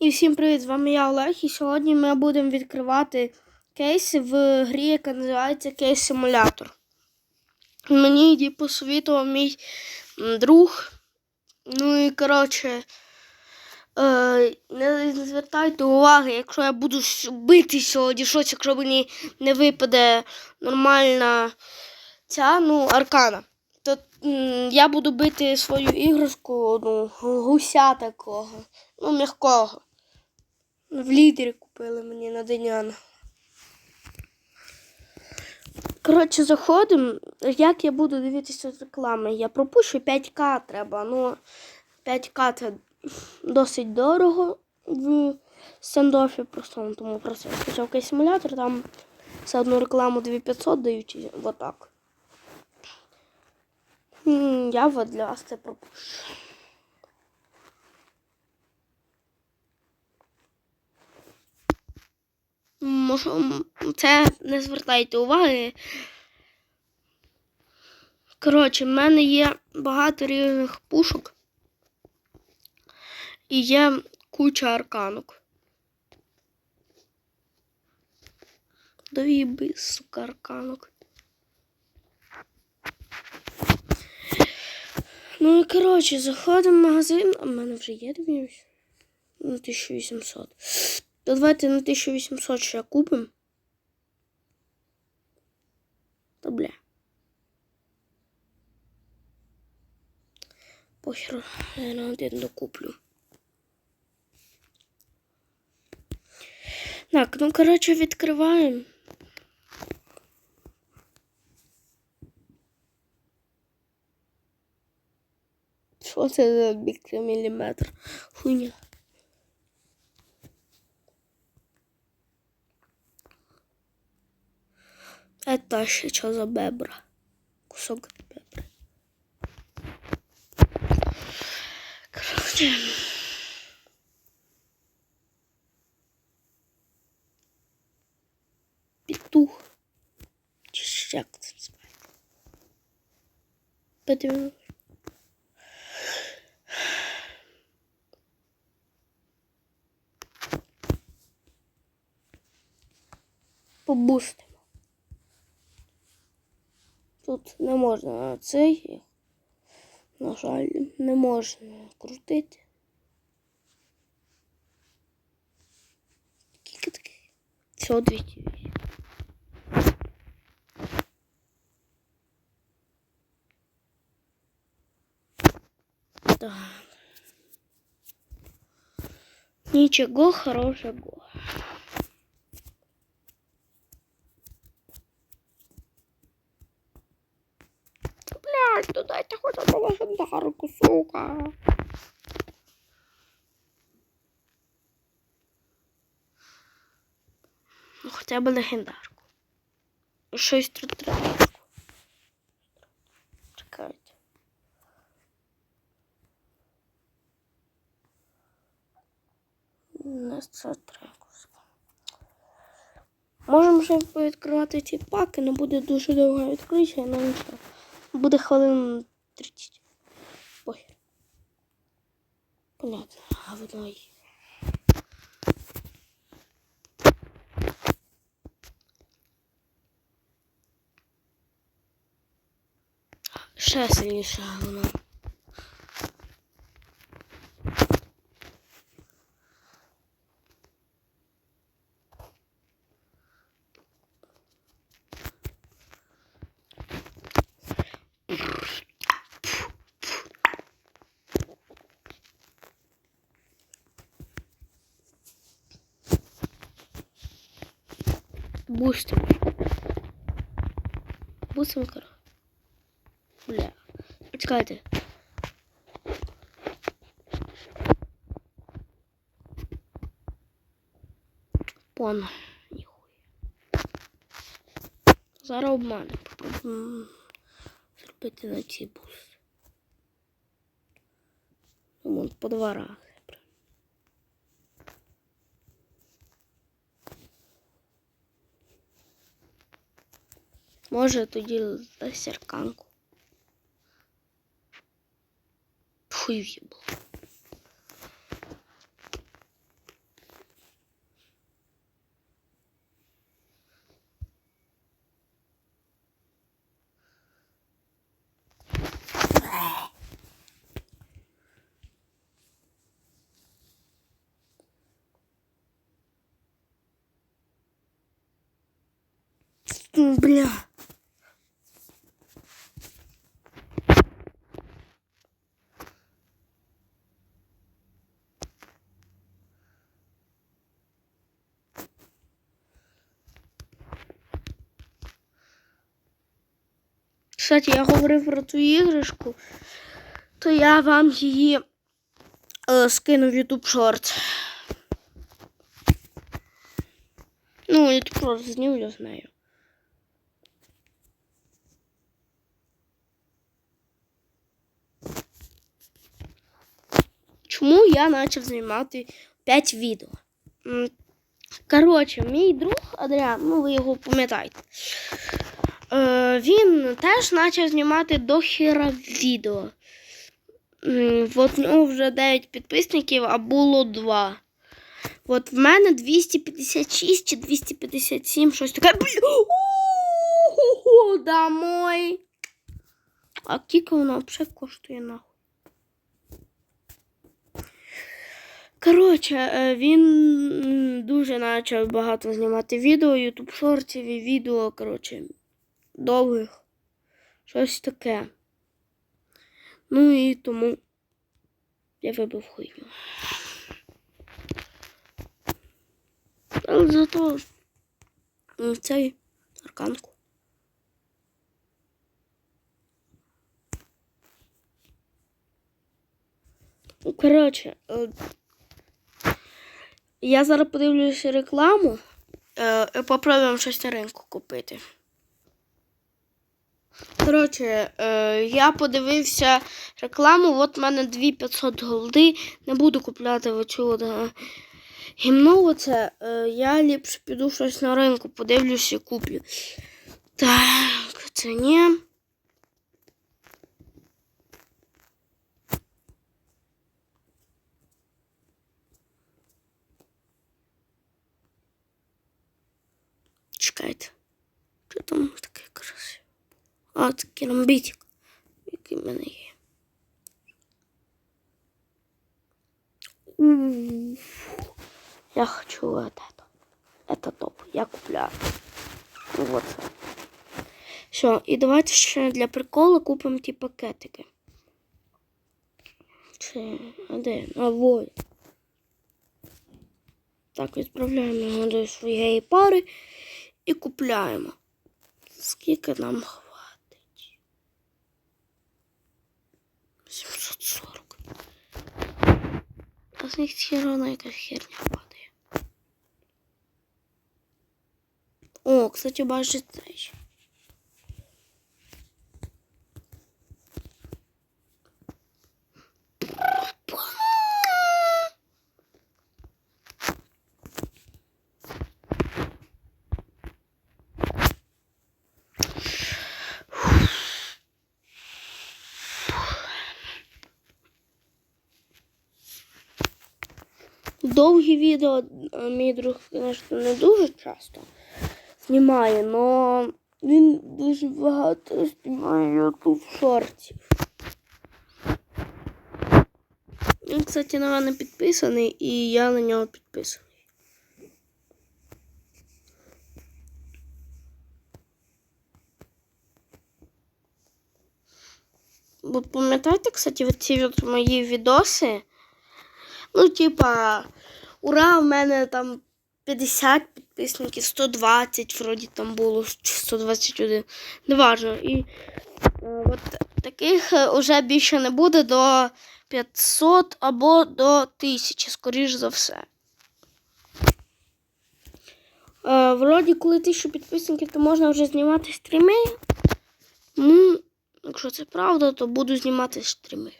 І всім привіт! З вами я Олег, і сьогодні ми будемо відкривати кейси в грі, яка називається Кейс Симулятор. Мені її посовітував мій друг. Ну і коротше, е, не звертайте уваги, якщо я буду бити сьогодні щось, якщо мені не випаде нормальна ця, ну, аркана. То я буду бити свою іграшку, ну, гуся такого, ну, м'якого. В лідері купили мені на Деняна. Коротше, заходимо. Як я буду дивитися реклами? Я пропущу 5К треба. Ну, 5К це досить дорого в стендофі простому, тому просто я симулятор, там за одну рекламу 2500 дають, і отак. Я от для вас це пропущу. М, це не звертайте уваги. Коротше, в мене є багато різних пушок. І є куча арканок. Довіби, сука, арканок. Ну і коротше, заходимо в магазин, а в мене вже є дивлюсь. На 1800. То давайте на 1800 ще купимо. Та бля. Похер, я на один докуплю. Так, ну коротше, відкриваємо. Що це за мікроміліметр? Хуйня. Это ще що за бебра? Кусок бебри. Короче. Петух. Чи як це називається? Подивимось. Тут не можна цей, на жаль, не можна крутити. Скільки таке? Всього 208. Так. Ничего хорошего. Блядь, ну дайте хоть одну легендарку, сука. Ну, хоча б легендарку. Щось тут треба. Чекайте. Не це треба. Можемо ще відкривати ці паки, але буде дуже довго відкриття, але нічого. Буде хвилин 30. Ой. Понятно, а воно й. Ще сильніше воно. Бустим. Бустим, короче. Бля. Почекайте. Пон. Ніхуя. Зараз обмане. Попробуємо зробити на цій бус. Ну, вон по два Может тоді за серканку. Хуй їбало. Бля. Кстати, я говорив про ту іграшку, то я вам її е, скину в YouTube Shorts. Ну, YouTube Shorts знімлю з нею. Чому я почав знімати 5 відео? Коротше, мій друг Адріан, ну ви його пам'ятаєте. Е, він теж почав знімати дохіра відео. От нього вже 9 підписників, а було 2. От в мене 256 чи 257, щось таке. У-ху-ху, Домой. А кіка вона взагалі коштує нахуй. Коротше, е, він дуже почав багато знімати відео, ютуб шортів і відео, коротше, довгих. Щось таке. Ну і тому я вибив хуйню. Але зато цей арканку. Ну, Коротше, е, я зараз подивлюся рекламу. Е, і попробуємо щось на ринку купити. Коротше, е, я подивився рекламу, от в мене 2500 голди. Не буду купляти оцю от, е, гімну. Оце. Е, я ліпше піду щось на ринку, подивлюся і куплю. Так, це ні. Чекайте. Що там таке красиве? А, це керамбітик, який в мене є. Я хочу вот это. Это топ. Я купляю. Вот. Все, і давайте ще для приколу купимо ті пакетики. Це, а де? А вот. Так, відправляємо його до своєї пари і купляємо. Скільки нам з них равно якась херня падає. О, кстати, бачите Довгі відео е, мій друг, звісно, не дуже часто знімає, але він дуже багато знімає ютуб шортів. Він, кстати, на мене підписаний, і я на нього підписаний. Ви пам'ятаєте, кстати, ці от мої відоси? Ну, типа, ура, в мене там 50 підписників, 120 вроді там було, чи 121, неважно. І е, от таких вже більше не буде до 500 або до 1000, скоріш за все. Е, вроді, коли 1000 підписників, то можна вже знімати стріми. Ну, якщо це правда, то буду знімати стріми.